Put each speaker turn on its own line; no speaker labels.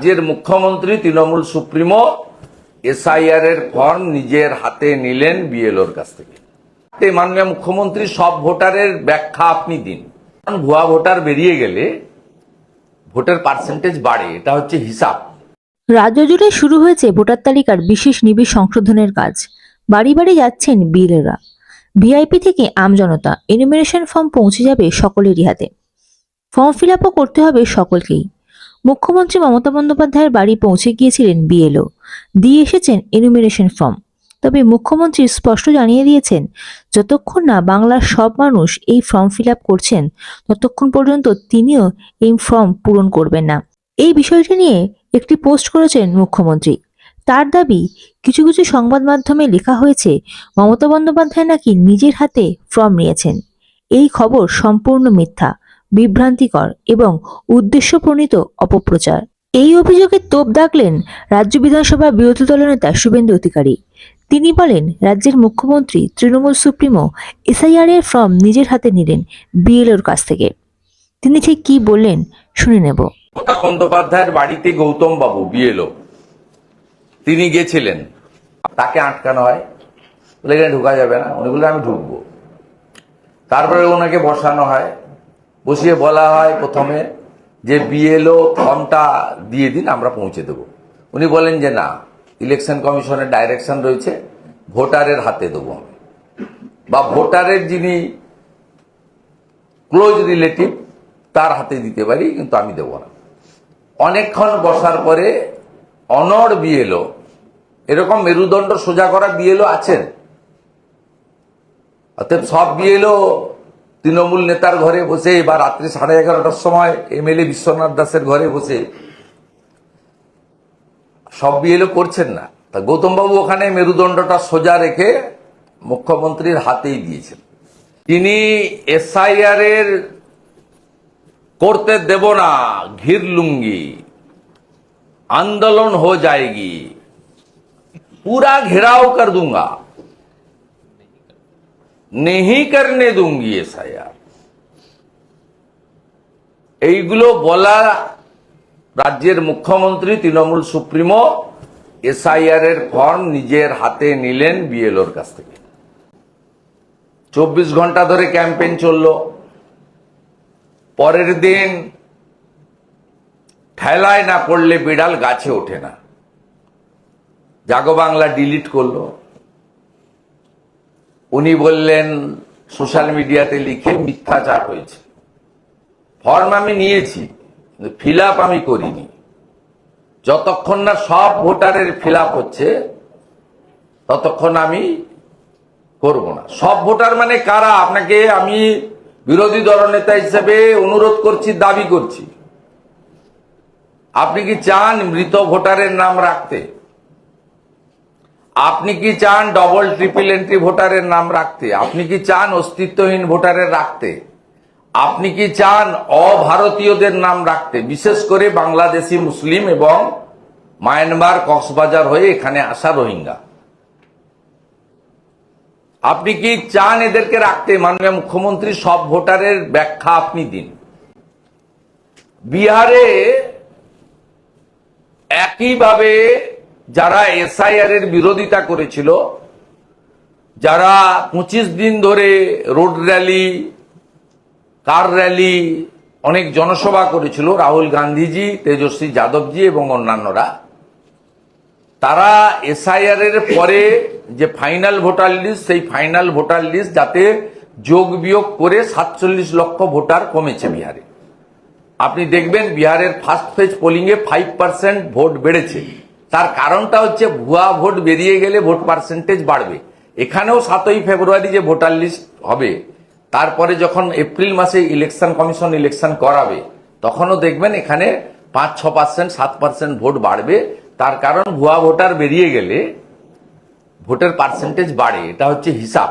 রাজ্যের মুখ্যমন্ত্রী Trinamool supremo SIR এর ফর্ম নিজের হাতে নিলেন বিএলওর কাছ থেকে। মাননীয় মুখ্যমন্ত্রী সব ভোটারের ব্যাখ্যা আপনি দিন। কারণ ভুয়া ভোটার বেরিয়ে গেলে ভোটের পার্সেন্টেজ বাড়ে, এটা হচ্ছে হিসাব।
রাজ্য জুড়ে শুরু হয়েছে ভোটার তালিকার বিশেষ নিবিড় সংশোধনের কাজ। বাড়ি বাড়ি যাচ্ছেন বিএলরা ভিআইপি থেকে আমজনতা এনুমিনেশন ফর্ম পৌঁছে যাবে সকলেরই হাতে। ফর্ম ফিল করতে হবে সকলকেই। মুখ্যমন্ত্রী মমতা বন্দ্যোপাধ্যায়ের বাড়ি পৌঁছে গিয়েছিলেন বিএলও। দিয়ে এসেছেন এনুমিনেশন ফর্ম তবে মুখ্যমন্ত্রী স্পষ্ট জানিয়ে দিয়েছেন, যতক্ষণ না বাংলার সব মানুষ এই ফর্ম ফিল করছেন, ততক্ষণ পর্যন্ত তিনিও এই ফর্ম পূরণ করবেন না। এই বিষয়টি নিয়ে একটি পোস্ট করেছেন মুখ্যমন্ত্রী। তার দাবি, কিছু কিছু সংবাদ মাধ্যমে লেখা হয়েছে, মমতা বন্দ্যোপাধ্যায় নাকি নিজের হাতে ফর্ম নিয়েছেন। এই খবর সম্পূর্ণ মিথ্যা। বিভ্রান্তিকর এবং উদ্দেশ্যপ্রণীত অপপ্রচার। এই অভিযোগে তোপ দাগলেন রাজ্য বিধানসভার বিরোধী দলনেতা শুভেন্দু অধিকারী। তিনি বলেন, রাজ্যের মুখ্যমন্ত্রী তৃণমূল সুপ্রিমো এসআইআর এর ফর্ম নিজের হাতে নিলেন বিএলওর কাছ থেকে। তিনি ঠিক কি বললেন শুনে নেব।
বন্দ্যোপাধ্যায়ের বাড়িতে গৌতম বাবু, বিএলও। তিনি গেছিলেন। তাকে আটকানো হয়। বলে, এখানে ঢোকা যাবে না। উনি বললেন, আমি ঢুকবো। তারপরে ওনাকে বসানো হয়। বসিয়ে বলা হয় প্রথমে যে বিএলও ফর্মটা দিয়ে দিন, আমরা পৌঁছে দেবো। উনি বলেন যে না, ইলেকশন কমিশনের ডাইরেকশন রয়েছে, ভোটারের হাতে দেবো আমি। বা ভোটারের যিনি ক্লোজ রিলেটিভ, তার হাতে দিতে পারি, কিন্তু আমি দেবো না। অনেকক্ষণ বসার পরে অনড় বিএলও এরকম মেরুদণ্ড সোজা করা বিএলও আছেন। অর্থাৎ সব বিএলও তৃণমূল নেতার ঘরে বসে বা রাত্রি সাড়ে এগারোটার সময় এমএলএ বিশ্বনাথ দাসের ঘরে বসে সব বিএলও করছেন না তা গৌতমবাবু ওখানে মেরুদণ্ডটা সোজা রেখে মুখ্যমন্ত্রীর হাতেই দিয়েছেন তিনি এসআইআর এর করতে দেব না ঘির লুঙ্গি आंदोलन हो जाएगी पूरा घेराव कर दूंगा নেহি কারণে দুঙ্গি এসআইআর এইগুলো বলা রাজ্যের মুখ্যমন্ত্রী তৃণমূল সুপ্রিমো এসআইআর এর ফর্ম নিজের হাতে নিলেন বিএলওর কাছ থেকে। চব্বিশ ঘণ্টা ধরে ক্যাম্পেইন চলল। পরের দিন ঠেলায় না পড়লে বিড়াল গাছে ওঠে না। জাগো বাংলা ডিলিট করল। উনি বললেন, সোশ্যাল মিডিয়াতে লিখে মিথ্যাচার হয়েছে। ফর্ম আমি নিয়েছি ফিল আমি করিনি। যতক্ষণ না সব ভোটারের ফিল হচ্ছে, ততক্ষণ আমি করব না। সব ভোটার মানে কারা? আপনাকে আমি বিরোধী দলনেতা হিসেবে অনুরোধ করছি, দাবি করছি। আপনি কি চান মৃত ভোটারের নাম রাখতে? আপনি কি চান ডবল ট্রিপল এন্ট্রি ভোটারের নাম রাখতে? আপনি কি চান অস্তিত্বহীন ভোটারের রাখতে? আপনি কি চান অভারতীয়দের নাম রাখতে? বিশেষ করে বাংলাদেশি মুসলিম এবং মায়ানমার কক্সবাজার হয়ে এখানে আসা রোহিঙ্গা। আপনি কি চান এদেরকে রাখতে? মাননীয় মুখ্যমন্ত্রী, সব ভোটারের ব্যাখ্যা আপনি দিন। বিহারে একইভাবে যারা এসআইআর এর বিরোধিতা করেছিল, যারা পঁচিশ দিন ধরে রোড র্যালি, কার র্যালি, অনেক জনসভা করেছিল, রাহুল গান্ধীজি, তেজস্বী যাদবজি এবং অন্যান্যরা, তারা এসআইআর এর পরে যে ফাইনাল ভোটার লিস্ট, সেই ফাইনাল ভোটার লিস্ট যাতে যোগ বিয়োগ করে সাতচল্লিশ লক্ষ ভোটার কমেছে বিহারে। আপনি দেখবেন বিহারের ফার্স্ট ফেজ পোলিং এ ফাইভ পার্সেন্ট ভোট বেড়েছে। তার কারণটা হচ্ছে ভুয়া ভোট বেরিয়ে গেলে ভোট পার্সেন্টেজ বাড়বে। এখানেও সাতই ফেব্রুয়ারি যে ভোটার লিস্ট হবে, তারপরে যখন এপ্রিল মাসে ইলেকশন কমিশন ইলেকশন করাবে, তখনও দেখবেন এখানে পাঁচ, ছ পার্সেন্ট সাত পার্সেন্ট ভোট বাড়বে। তার কারণ ভুয়া ভোটার বেরিয়ে গেলে ভোটের পার্সেন্টেজ বাড়ে। এটা হচ্ছে হিসাব।